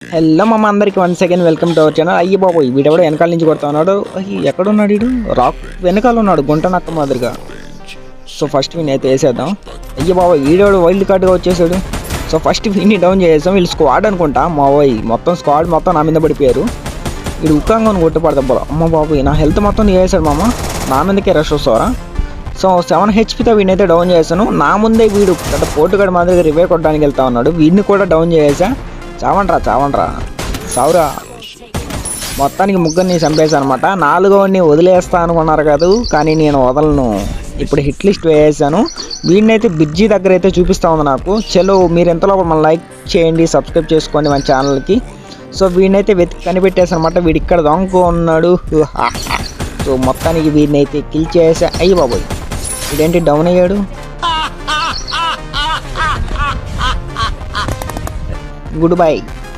Hello మమ్మ అందరికి one second welcome to our channel అయ్యి బాబు వీడు ఎవడో వెనకాల నుంచి కొడతా ఉన్నాడు ఎక్కడ ఉన్నాడు వీడు? రాక్ వెనకాల ఉన్నాడు గుంట నక్క మాదిరిగా. సో ఫస్ట్ వీని అయితే వేసేద్దాం. అయ్యి బాబు వీడేవాడు వైల్డ్ కార్డ్గా వచ్చేసాడు. సో ఫస్ట్ వీడిని డౌన్ చేసేసాం వీళ్ళు స్క్వాడ్ అనుకుంటా. మా పోయి మొత్తం స్క్వాడ్ మొత్తం నా మీద పడిపోయారు. వీడు ఉక్కంగా కొట్టుపడతా పోలా. అమ్మ బాబు నా హెల్త్ మొత్తం చేసాడు మామ. నా మీదకే రష్ వస్తారా సో సెవెన్ హెచ్పితో వీడినైతే డౌన్ చేశాను నా ముందే వీడు గత పోటుగాడు మాదిరిగా రివే కొట్టడానికి వెళ్తా ఉన్నాడు. వీడిని కూడా డౌన్ చేసా చావండ్రా చావండ్రా. సౌరా మొత్తానికి ముగ్గురిని చంపేశానమాట నాలుగోని వదిలేస్తా అనుకున్నారు కాదు కానీ నేను వదలను. ఇప్పుడు హిట్ లిస్ట్ వేసేసాను. వీడినైతే బిర్జీ దగ్గర అయితే చూపిస్తా ఉంది నాకు. చలో మీరు ఎంతలో మన లైక్ చేయండి సబ్స్క్రైబ్ చేసుకోండి మన ఛానల్కి. సో వీడినైతే వెతికి కనిపెట్టేశానమాట వీడి ఇక్కడ దొంగ ఉన్నాడు. సో మొత్తానికి వీడినైతే కిల్ చేసా. అయ్యి బాబోయ్. ఇదేంటి డౌన్ అయ్యాడు? Good bye